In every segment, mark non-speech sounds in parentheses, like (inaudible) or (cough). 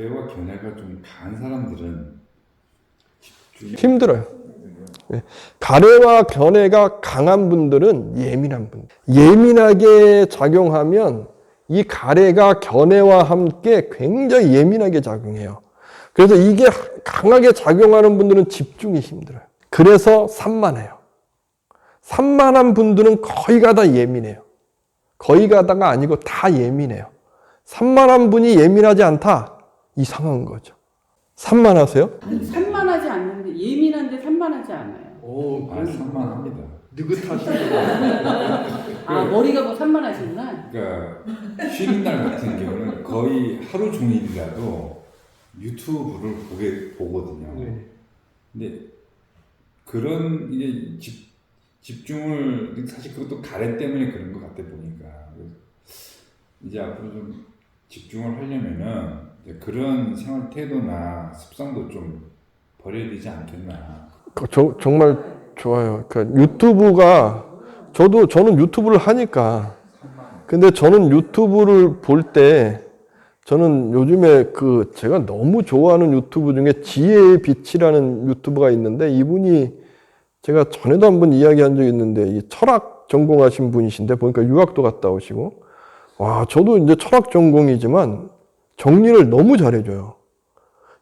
가래와 견해가 좀 강한 사람들은 힘들어요. 예. 가래와 견해가 강한 분들은 예민한 분. 예민하게 작용하면 이 가래가 견해와 함께 굉장히 예민하게 작용해요. 그래서 이게 강하게 작용하는 분들은 집중이 힘들어요. 그래서 산만해요. 산만한 분들은 거의가 다 예민해요. 거의가 다가 아니고 다 예민해요. 산만한 분이 예민하지 않다? 이상한 거죠. 산만하세요? 아니, 산만하지 않는데 예민한데 산만하지 않아요. 오, 아, 산만합니다. 느긋하시고. 아 머리가 뭐 산만하시구나. 그러니까 쉬는 날 같은 경우는 거의 하루 종일이라도 유튜브를 보게 보거든요. 네. 근데 그런 이제 집, 집중을 사실 그것도 가래 때문에 그런 것 같아 보니까 이제 앞으로 좀 집중을 하려면은 그런 생활 태도나 습성도 좀 버려야 되지 않겠나. 그 저, 정말 좋아요. 그 유튜브가 저도 저는 유튜브를 하니까 근데 저는 유튜브를 볼 때 저는 요즘에 그 제가 너무 좋아하는 유튜브 중에 지혜의 빛이라는 유튜브가 있는데 이분이 제가 전에도 한번 이야기한 적이 있는데 이 철학 전공하신 분이신데 보니까 유학도 갔다 오시고 와 저도 이제 철학 전공이지만 정리를 너무 잘해줘요.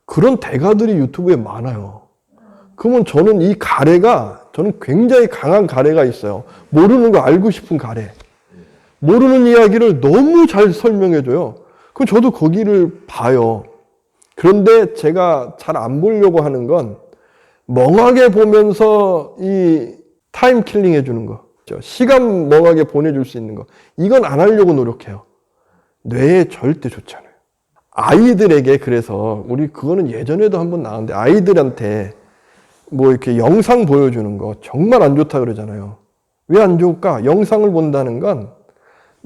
그런 대가들이 유튜브에 많아요. 그러면 저는 이 가래가 저는 굉장히 강한 가래가 있어요. 모르는 거 알고 싶은 가래. 모르는 이야기를 너무 잘 설명해 줘요. 그럼 저도 거기를 봐요. 그런데 제가 잘 안 보려고 하는 건 멍하게 보면서 이 타임 킬링 해 주는 거. 시간 멍하게 보내줄 수 있는 거. 이건 안 하려고 노력해요. 뇌에 절대 좋지 않아요. 아이들에게 그래서 우리 그거는 예전에도 한번 나왔는데 아이들한테 뭐 이렇게 영상 보여주는 거 정말 안 좋다 그러잖아요. 왜 안 좋을까? 영상을 본다는 건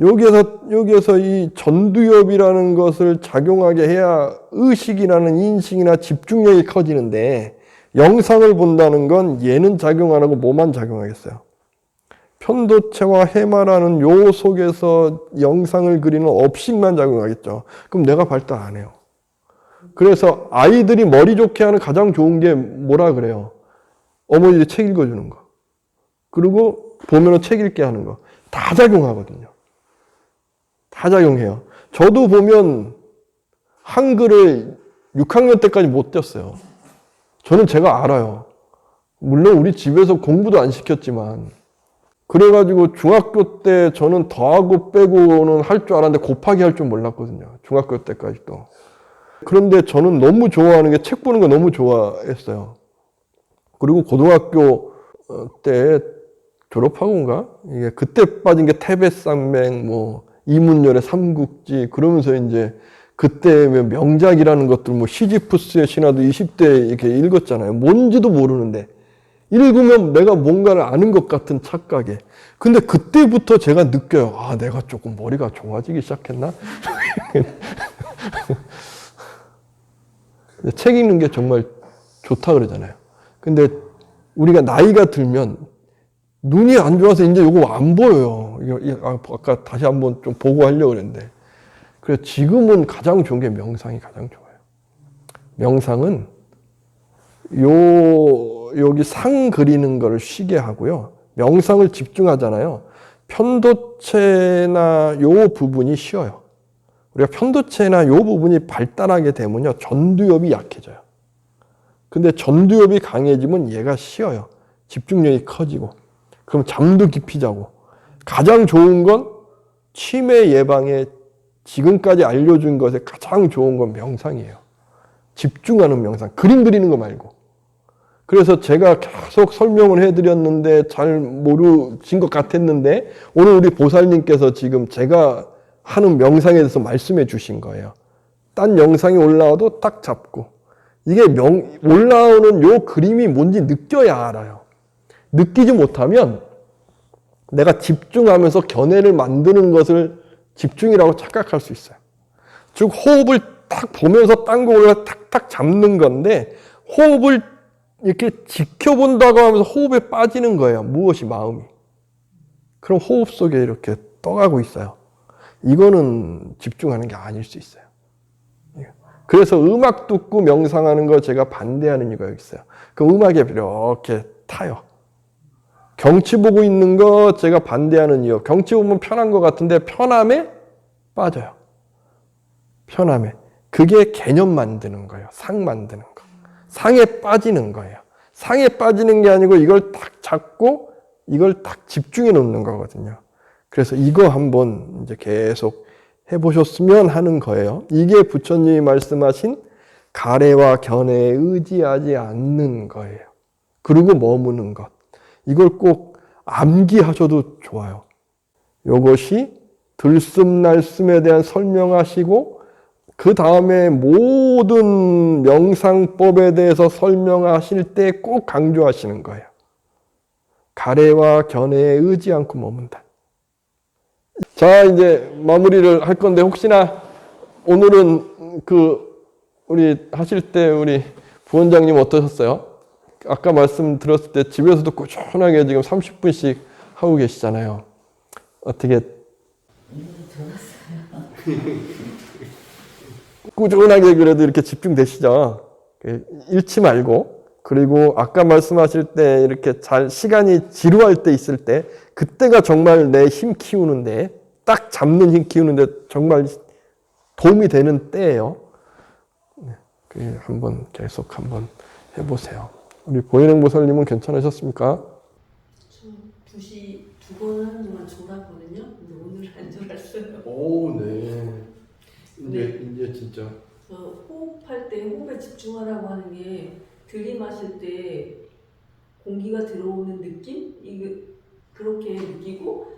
여기에서 여기에서 이 전두엽이라는 것을 작용하게 해야 의식이라는 인식이나 집중력이 커지는데 영상을 본다는 건 얘는 작용 안 하고 뭐만 작용하겠어요. 편도체와 해마라는 요 속에서 영상을 그리는 업식만 작용하겠죠. 그럼 내가 발달 안 해요. 그래서 아이들이 머리 좋게 하는 가장 좋은 게 뭐라 그래요? 어머니들이 책 읽어주는 거. 그리고 보면은 책 읽게 하는 거. 다 작용하거든요. 다 작용해요. 저도 보면 한글을 6학년 때까지 못 띄었어요. 저는 제가 알아요. 물론 우리 집에서 공부도 안 시켰지만. 그래가지고 중학교 때 저는 더하고 빼고는 할 줄 알았는데 곱하기 할 줄 몰랐거든요. 중학교 때까지도. 그런데 저는 너무 좋아하는 게 책 보는 거 너무 좋아했어요. 그리고 고등학교 어, 때 졸업하고인가? 이게 그때 빠진 게 태백산맥, 뭐 이문열의 삼국지 그러면서 이제 그때 명작이라는 것들 뭐 시지푸스의 신화도 20대 이렇게 읽었잖아요. 뭔지도 모르는데 읽으면 내가 뭔가를 아는 것 같은 착각에. 근데 그때부터 제가 느껴요. 아, 내가 조금 머리가 좋아지기 시작했나? (laughs) 책 읽는 게 정말 좋다 그러잖아요. 근데 우리가 나이가 들면 눈이 안 좋아서 이제 이거 안 보여요. 아, 아까 다시 한번 좀 보고 하려고 그랬는데. 그래서 지금은 가장 좋은 게 명상이 가장 좋아요. 명상은 요 여기 상 그리는 거를 쉬게 하고요. 명상을 집중하잖아요. 편도체나 요 부분이 쉬어요. 우리가 편도체나 요 부분이 발달하게 되면요. 전두엽이 약해져요. 근데 전두엽이 강해지면 얘가 쉬어요. 집중력이 커지고. 그럼 잠도 깊이 자고. 가장 좋은 건 치매 예방에 지금까지 알려준 것에 가장 좋은 건 명상이에요. 집중하는 명상. 그림 그리는 거 말고. 그래서 제가 계속 설명을 해드렸는데 잘 모르신 것 같았는데 오늘 우리 보살님께서 지금 제가 하는 명상에 대해서 말씀해 주신 거예요. 딴 영상이 올라와도 딱 잡고 이게 명, 올라오는 요 그림이 뭔지 느껴야 알아요. 느끼지 못하면 내가 집중하면서 견해를 만드는 것을 집중이라고 착각할 수 있어요. 즉 호흡을 딱 보면서 딴 거 올라 탁탁 잡는 건데 호흡을 이렇게 지켜본다고 하면서 호흡에 빠지는 거예요. 무엇이 마음이. 그럼 호흡 속에 이렇게 떠가고 있어요. 이거는 집중하는 게 아닐 수 있어요. 그래서 음악 듣고 명상하는 거 제가 반대하는 이유가 있어요. 그 음악에 이렇게 타요. 경치 보고 있는 거 제가 반대하는 이유. 경치 보면 편한 것 같은데 편함에 빠져요. 편함에. 그게 개념 만드는 거예요. 상 만드는 거. 상에 빠지는 거예요. 상에 빠지는 게 아니고 이걸 딱 잡고 이걸 딱 집중해 놓는 거거든요. 그래서 이거 한번 이제 계속 해보셨으면 하는 거예요. 이게 부처님이 말씀하신 가래와 견해에 의지하지 않는 거예요. 그리고 머무는 것. 이걸 꼭 암기하셔도 좋아요. 이것이 들숨 날숨에 대한 설명하시고 그 다음에 모든 명상법에 대해서 설명하실 때 꼭 강조하시는 거예요. 가래와 견해에 의지 않고 머문다. 자, 이제 마무리를 할 건데 혹시나 오늘은 그 우리 하실 때 우리 부원장님 어떠셨어요? 아까 말씀 들었을 때 집에서도 꾸준하게 지금 30분씩 하고 계시잖아요. 어떻게 (laughs) 꾸준하게 그래도 이렇게 집중되시죠? 그 잃지 말고 그리고 아까 말씀하실 때 이렇게 잘 시간이 지루할 때 있을 때 그때가 정말 내 힘 키우는데 딱 잡는 힘 키우는데 정말 도움이 되는 때예요. 네, 그 한번 계속 한번 해보세요. 우리 보이는 보살님은 괜찮으셨습니까? 저 2시 두 번 하는 동안 졸았거든요. 근데 오늘 안 졸았어요. 오, 네. 이제- 이제 진짜. 저 호흡할 때 호흡에 집중하라고 하는 게 들이마실 때 공기가 들어오는 느낌? 이거 그렇게 느끼고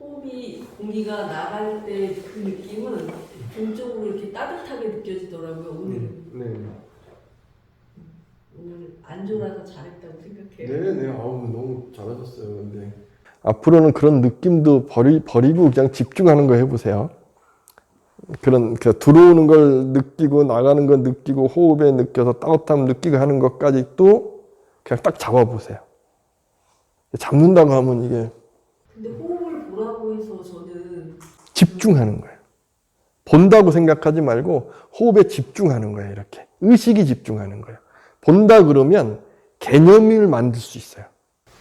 호흡이 공기가 나갈 때 그 느낌은 동적으로 이렇게 따뜻하게 느껴지더라고요. 오늘 네. 오늘 안 졸아서 잘했다고 생각해요. 네, 아우 너무 잘하셨어요. 근데 앞으로는 그런 느낌도 버리 버리고 그냥 집중하는 거 해보세요. 그런 그 들어오는 걸 느끼고 나가는 걸 느끼고 호흡에 느껴서 따뜻함 느끼고 하는 것까지 또 그냥 딱 잡아보세요. 잡는다고 하면 이게 근데 호흡을 보라고 해서 저는 집중하는 거예요. 본다고 생각하지 말고 호흡에 집중하는 거예요. 이렇게 의식이 집중하는 거예요. 본다 그러면 개념을 만들 수 있어요.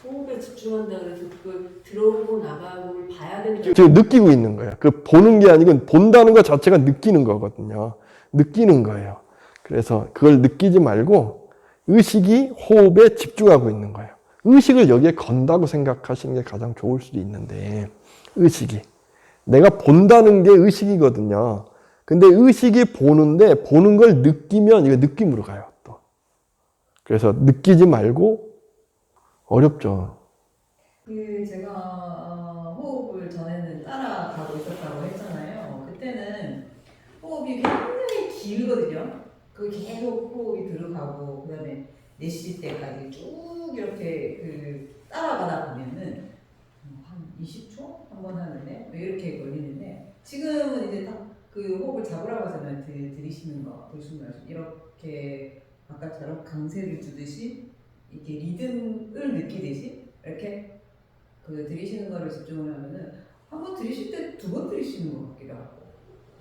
호흡에 집중한다 그래서 그걸 들어오고 나가고를 봐야 된다. 지금 느끼고 있는 거예요. 그 보는 게 아니고 본다는 것 자체가 느끼는 거거든요. 느끼는 거예요. 그래서 그걸 느끼지 말고 의식이 호흡에 집중하고 있는 거예요. 의식을 여기에 건다고 생각하시는 게 가장 좋을 수도 있는데 의식이 내가 본다는 게 의식이거든요. 근데 의식이 보는데 보는 걸 느끼면 이거 느낌으로 가요. 또. 그래서 느끼지 말고 어렵죠. 그 제가 어, 호흡을 전에는 따라가고 있었다고 했잖아요. 그때는 호흡이 굉장히 길거든요. 그 계속 호흡이 들어가고 그다음에 내쉴 때까지 쭉 이렇게 그 따라가다 보면은 한 20초 한 번 하는데 왜 이렇게 걸리는데 지금은 이제 딱 그 호흡을 잡으라고 하잖아요. 들, 들이쉬는 거, 들숨 말숨 이렇게 아까처럼 강세를 주듯이 이렇게 리듬을 느끼듯이 이렇게 그 들이쉬는 거를 집중을 하면은 한 번 들이쉴 때 두 번 들이쉬는 것 같기도 하고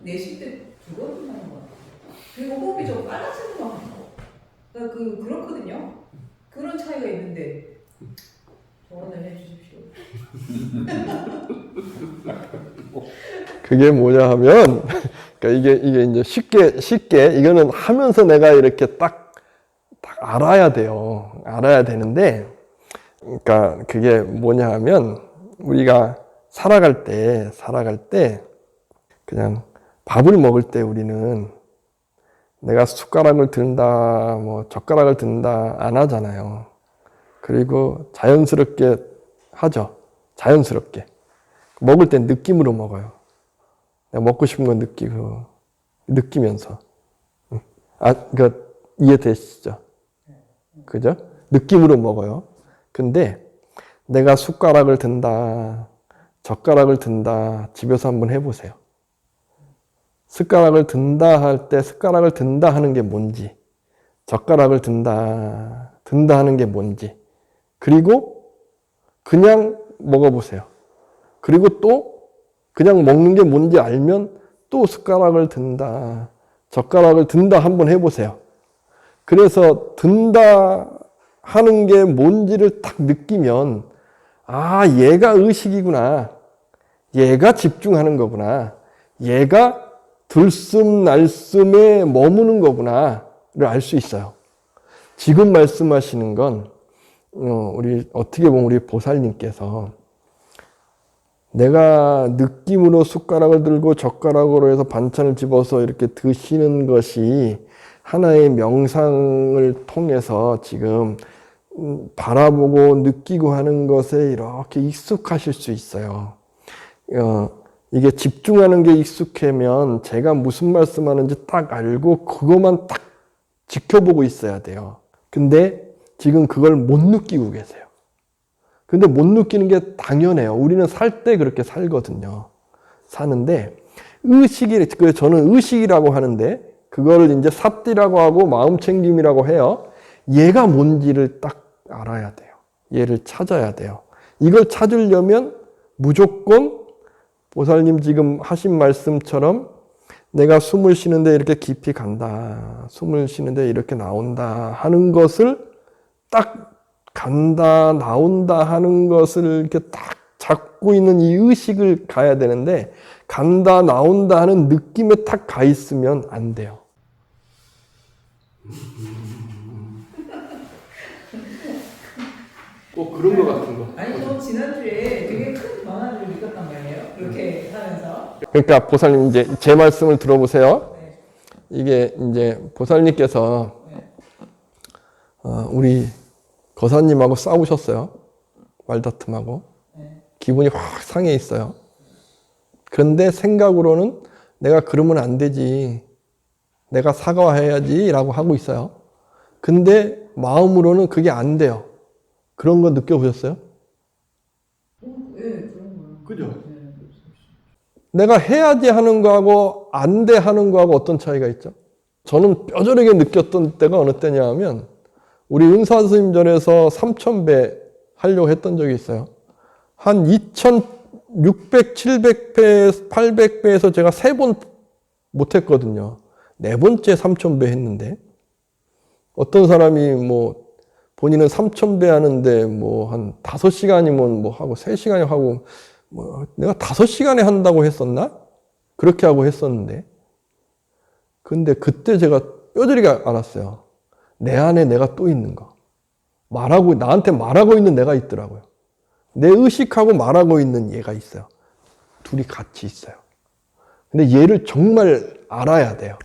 내쉴 때 두 번 하는 것 같고 그리고 호흡이 좀 빨라지는 것 같고. 그러니까 그 그렇거든요. 그런 차이가 있는데 조언을 해주십시오. (laughs) 그게 뭐냐 하면, 그러니까 이게, 이게 이제 쉽게, 쉽게, 이거는 하면서 내가 이렇게 딱, 딱 알아야 돼요. 알아야 되는데, 그러니까 그게 뭐냐 하면, 우리가 살아갈 때, 살아갈 때, 그냥 밥을 먹을 때 우리는 내가 숟가락을 든다, 뭐 젓가락을 든다, 안 하잖아요. 그리고 자연스럽게 하죠. 자연스럽게. 먹을 땐 느낌으로 먹어요. 내가 먹고 싶은 건 느끼고, 느끼면서. 응. 아, 그, 이해되시죠? 그죠? 느낌으로 먹어요. 근데 내가 숟가락을 든다, 젓가락을 든다, 집에서 한번 해보세요. 숟가락을 든다 할 때 숟가락을 든다 하는 게 뭔지, 젓가락을 든다, 든다 하는 게 뭔지, 그리고 그냥 먹어보세요. 그리고 또 그냥 먹는 게 뭔지 알면 또 숟가락을 든다, 젓가락을 든다 한번 해보세요. 그래서 든다 하는 게 뭔지를 딱 느끼면 아 얘가 의식이구나. 얘가 집중하는 거구나. 얘가 들숨 날숨에 머무는 거구나를 알 수 있어요. 지금 말씀하시는 건 어, 우리 어떻게 보면 우리 보살님께서 내가 느낌으로 숟가락을 들고 젓가락으로 해서 반찬을 집어서 이렇게 드시는 것이 하나의 명상을 통해서 지금 음, 바라보고 느끼고 하는 것에 이렇게 익숙하실 수 있어요. 어, 이게 집중하는 게 익숙하면 제가 무슨 말씀하는지 딱 알고 그것만 딱 지켜보고 있어야 돼요. 근데 지금 그걸 못 느끼고 계세요. 근데 못 느끼는 게 당연해요. 우리는 살 때 그렇게 살거든요. 사는데 의식이 그 저는 의식이라고 하는데 그거를 이제 삽디라고 하고 마음 챙김이라고 해요. 얘가 뭔지를 딱 알아야 돼요. 얘를 찾아야 돼요. 이걸 찾으려면 무조건 보살님 지금 하신 말씀처럼 내가 숨을 쉬는데 이렇게 깊이 간다. 숨을 쉬는데 이렇게 나온다. 하는 것을 딱 간다, 나온다 하는 것을 이렇게 딱 잡고 있는 이 의식을 가야 되는데, 간다, 나온다 하는 느낌에 딱 가 있으면 안 돼요. (laughs) 꼭 그런 것 같은 거. 아니 저 지난주에 되게 큰 변화를 느꼈단 말이에요. 이렇게 하면서. 그러니까 보살님 이제 제 말씀을 들어보세요. 네. 이게 이제 보살님께서 네. 어, 우리 거사님하고 싸우셨어요. 말다툼하고. 네. 기분이 확 상해 있어요. 그런데 생각으로는 내가 그러면 안 되지. 내가 사과해야지 라고 하고 있어요. 근데 마음으로는 그게 안 돼요. 그런 거 느껴보셨어요? 그런 거요. 그죠? 네. 내가 해야지 하는 거하고 안 돼 하는 거하고 어떤 차이가 있죠? 저는 뼈저리게 느꼈던 때가 어느 때냐 하면 우리 은사 스님 전에서 3,000배 하려고 했던 적이 있어요. 한 2,600, 700배, 800배에서 제가 세 번 못했거든요. 네 번째 3,000배 했는데 어떤 사람이 뭐 본인은 3,000배 하는데 뭐 한 5시간이면 뭐 하고 3시간이 하고 뭐 내가 5시간에 한다고 했었나? 그렇게 하고 했었는데 근데 그때 제가 뼈저리게 알았어요. 내 안에 내가 또 있는 거. 말하고, 나한테 말하고 있는 내가 있더라고요. 내 의식하고 말하고 있는 얘가 있어요. 둘이 같이 있어요. 근데 얘를 정말 알아야 돼요.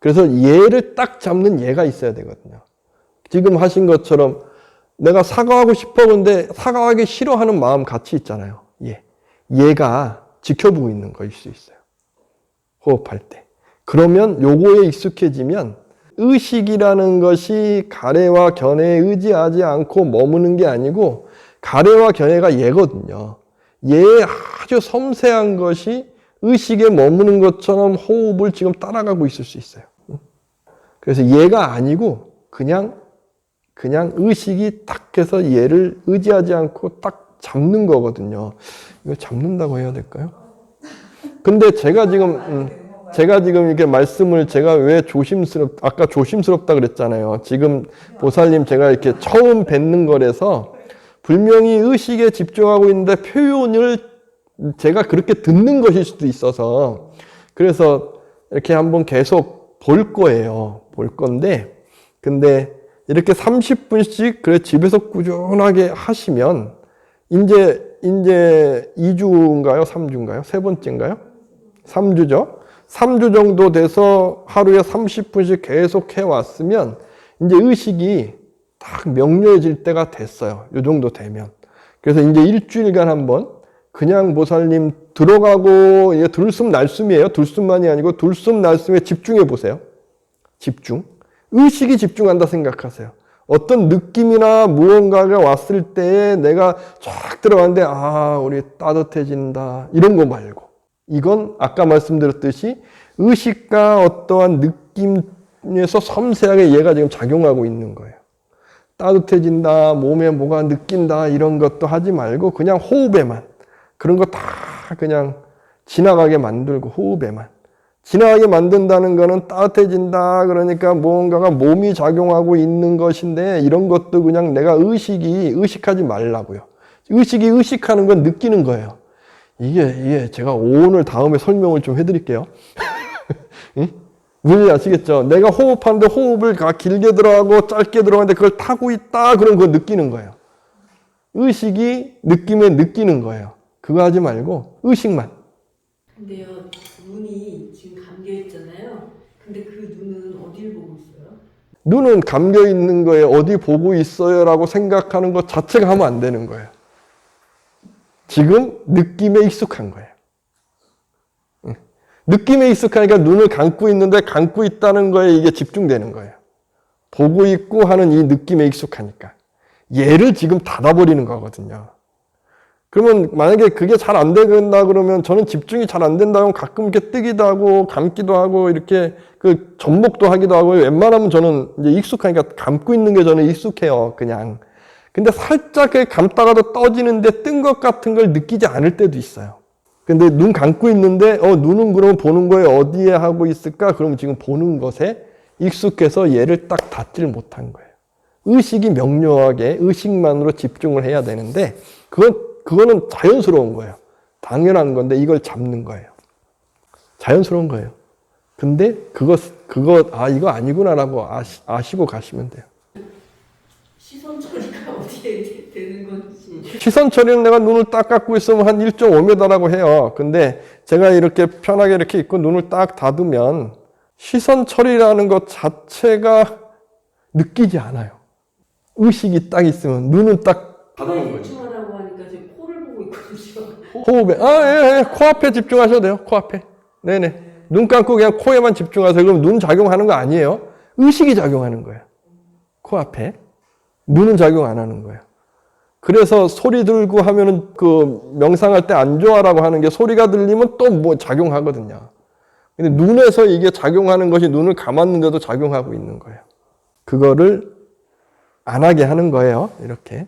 그래서 얘를 딱 잡는 얘가 있어야 되거든요. 지금 하신 것처럼 내가 사과하고 싶어 근데 사과하기 싫어하는 마음 같이 있잖아요. 얘. 얘가 지켜보고 있는 거일 수 있어요. 호흡할 때. 그러면 요거에 익숙해지면 의식이라는 것이 가래와 견해에 의지하지 않고 머무는 게 아니고 가래와 견해가 얘거든요. 얘의 아주 섬세한 것이 의식에 머무는 것처럼 호흡을 지금 따라가고 있을 수 있어요. 그래서 얘가 아니고 그냥 그냥 의식이 딱 해서 얘를 의지하지 않고 딱 잡는 거거든요. 이거 잡는다고 해야 될까요? 근데 제가 지금 음, 제가 지금 이렇게 말씀을 제가 왜 조심스럽 아까 조심스럽다 그랬잖아요. 지금 보살님 제가 이렇게 처음 뵙는 거라서 분명히 의식에 집중하고 있는데 표현을 제가 그렇게 듣는 것일 수도 있어서 그래서 이렇게 한번 계속 볼 거예요. 볼 건데 근데 이렇게 30분씩 그래 집에서 꾸준하게 하시면 이제 이제 2주인가요? 3주인가요? 세 번째인가요? 3주죠. 3주 정도 돼서 하루에 30분씩 계속 해 왔으면 이제 의식이 딱 명료해질 때가 됐어요. 요 정도 되면. 그래서 이제 일주일간 한번 그냥 보살님 들어가고 이게 들숨 날숨이에요. 들숨만이 아니고 들숨 날숨에 집중해 보세요. 집중. 의식이 집중한다 생각하세요. 어떤 느낌이나 무언가가 왔을 때 내가 쫙 들어갔는데 아 우리 따뜻해진다 이런 거 말고 이건 아까 말씀드렸듯이 의식과 어떠한 느낌에서 섬세하게 얘가 지금 작용하고 있는 거예요. 따뜻해진다, 몸에 뭐가 느낀다 이런 것도 하지 말고 그냥 호흡에만 그런 거 다 그냥 지나가게 만들고 호흡에만 지나가게 만든다는 거는 따뜻해진다. 그러니까 무언가가 몸이 작용하고 있는 것인데 이런 것도 그냥 내가 의식이 의식하지 말라고요. 의식이 의식하는 건 느끼는 거예요. 이게, 이게 제가 오늘 다음에 설명을 좀 해드릴게요. (laughs) 응? 뭔지 아시겠죠? 내가 호흡하는데 호흡을 가- 길게 들어가고 짧게 들어가는데 그걸 타고 있다. 그런 거 느끼는 거예요. 의식이 느낌에 느끼는 거예요. 그거 하지 말고 의식만. 근데요 눈이 지금 감겨 있잖아요. 근데 그 눈은 어디를 보고 있어요? 눈은 감겨 있는 거에 어디 보고 있어요라고 생각하는 것 자체가 하면 안 되는 거예요. 지금 느낌에 익숙한 거예요. 응. 느낌에 익숙하니까 눈을 감고 있는데 감고 있다는 거에 이게 집중되는 거예요. 보고 있고 하는 이 느낌에 익숙하니까. 얘를 지금 닫아버리는 거거든요. 그러면 만약에 그게 잘 안 된다 그러면 저는 집중이 잘 안 된다 면 가끔 이렇게 뜨기도 하고 감기도 하고 이렇게 그 접목도 하기도 하고 웬만하면 저는 이제 익숙하니까 감고 있는 게 저는 익숙해요. 그냥. 근데 살짝 감다가도 떠지는데 뜬 것 같은 걸 느끼지 않을 때도 있어요. 근데 눈 감고 있는데 어 눈은 그러면 보는 거에 어디에 하고 있을까? 그럼 지금 보는 것에 익숙해서 얘를 딱 닫질 못한 거예요. 의식이 명료하게 의식만으로 집중을 해야 되는데 그건 그거는 자연스러운 거예요. 당연한 건데 이걸 잡는 거예요. 자연스러운 거예요. 근데 그거 그거 아 이거 아니구나라고 아시, 아시고 가시면 돼요. 시선 처리가 (laughs) 어디에 되- 되는 건지. 시선 처리는 내가 눈을 딱 감고 있으면 한 1.5m라고 해요. 근데 제가 이렇게 편하게 이렇게 있고 눈을 딱 닫으면 시선 처리라는 것 자체가 느끼지 않아요. 의식이 딱 있으면 눈은 딱 닫아놓은 거죠. 호흡에 아, 예, 예. 코앞에 집중하셔도 돼요. 코앞에. 네네. 눈 감고 그냥 코에만 집중하세요. 그럼 눈 작용하는 거 아니에요. 의식이 작용하는 거예요. 코앞에. 눈은 작용 안 하는 거예요. 그래서 소리 들고 하면은 그 명상할 때 안 좋아라고 하는 게 소리가 들리면 또 뭐 작용하거든요. 근데 눈에서 이게 작용하는 것이 눈을 감았는데도 작용하고 있는 거예요. 그거를 안 하게 하는 거예요. 이렇게.